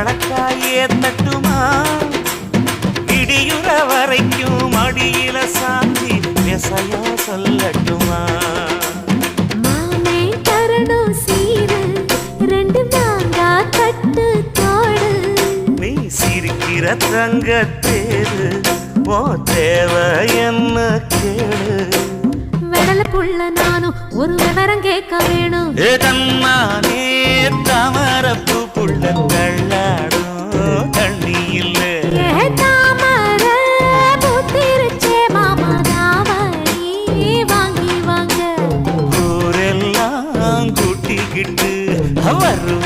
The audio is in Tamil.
வழக்காயே தட்டுமா? இடியுற வரைக்கும் அடியில சாந்தி விசையா சொல்லட்டுமா? சிரிக்கிற தங்கத்தேரு ஓ தேவை என்ன கேளு. வெடல புள்ள நானும் ஒரு விவரம் கேட்க வேணும். ஏ தன்ம பழகிட்டு வரும்